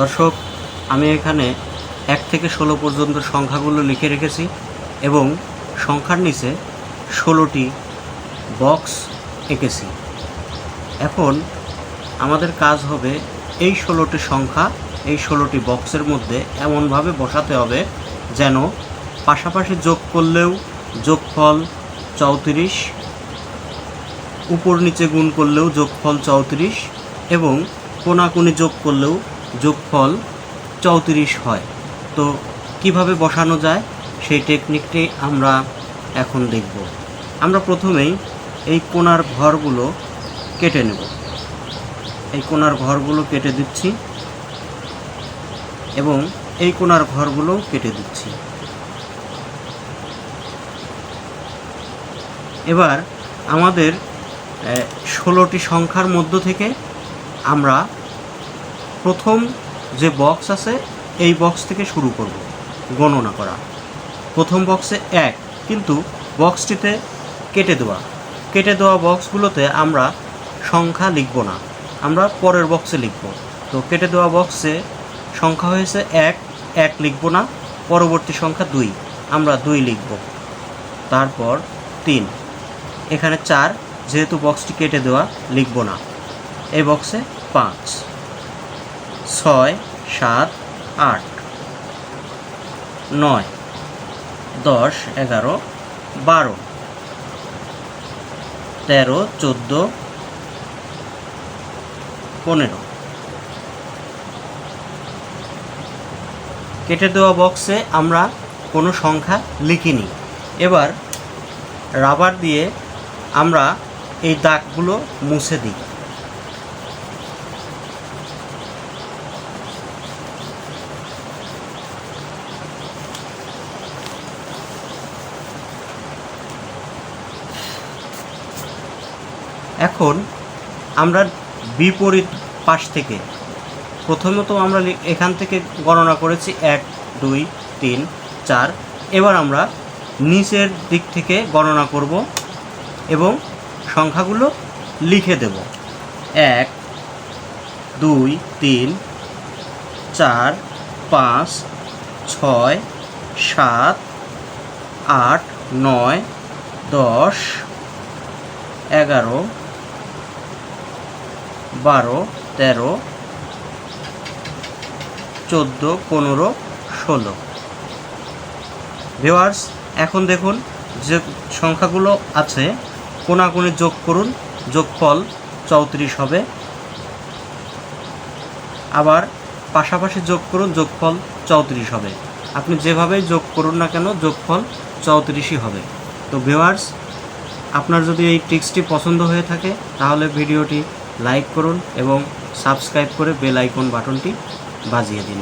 দর্শক, আমি এখানে এক থেকে ষোলো পর্যন্ত সংখ্যাগুলো লিখে রেখেছি এবং সংখ্যার নিচে ষোলোটি বক্স এঁকেছি। এখন আমাদের কাজ হবে এই ষোলোটি সংখ্যা, এই ষোলোটি বক্সের মধ্যে এমনভাবে বসাতে হবে যেন পাশাপাশি যোগ করলেও যোগফল চৌত্রিশ, উপর নিচে গুণ করলেও যোগফল চৌত্রিশ এবং কোনাকুনি যোগ করলেও যোগফল চৌত্রিশ হয়। তো কীভাবে বসানো যায়? সেই টেকনিকটি আমরা এখন দেখব। আমরা প্রথমেই এই কোনার ঘরগুলো কেটে নেব। এই কোনার ঘরগুলো কেটে দিচ্ছি এবং এই কোনার ঘরগুলো কেটে দিচ্ছি। এবার আমাদের ষোলোটি সংখ্যার মধ্য থেকে আমরা প্রথম যে বক্স আছে, এই বক্স থেকে শুরু করব, গণনা করা। প্রথম বক্সে এক, কিন্তু বক্সটিতে কেটে দেওয়া। কেটে দেওয়া বক্সগুলোতে আমরা সংখ্যা লিখব না, আমরা পরের বক্সে লিখব। তো কেটে দেওয়া বক্সে সংখ্যা হয়েছে এক এক লিখব না, পরবর্তী সংখ্যা দুই, আমরা দুই লিখব। তারপর তিন, এখানে চার, যেহেতু বক্সটি কেটে দেওয়া, লিখব না। এই বক্সে পাঁচ। ছয়, সাত, আট, নয়, দশ, এগারো, বারো, তেরো, চোদ্দ, পনেরো। কেটে দেওয়া বক্সে আমরা কোনো সংখ্যা লিখিনি। এবার রাবার দিয়ে আমরা এই দাগগুলো মুছে দিই। এখন আমরা বিপরীত পাশ থেকে, প্রথমত আমরা এখান থেকে গণনা করেছি এক, দুই, তিন, চার। এবার আমরা নিচের দিক থেকে গণনা করব এবং সংখ্যাগুলো লিখে দেব। এক, দুই, তিন, চার, পাঁচ, ছয়, সাত, আট, নয়, দশ, এগারো বারো, তেরো, চোদ্দ, পনেরো, ষোলো। ভিওয়ার্স এখন দেখুন যে সংখ্যাগুলো আছে, কোনাকুনি যোগ করুন, যোগফল চৌত্রিশ হবে। আবার পাশাপাশি যোগ করুন, যোগফল চৌত্রিশ হবে। আপনি যেভাবেই যোগ করুন না কেন, যোগফল চৌত্রিশই হবে। তো ভিওয়ার্স আপনার যদি এই ট্রিক্সটি পছন্দ হয়ে থাকে, তাহলে ভিডিওটি লাইক করুন এবং সাবস্ক্রাইব করে বেল আইকন বাটনটি বাজিয়ে দিন।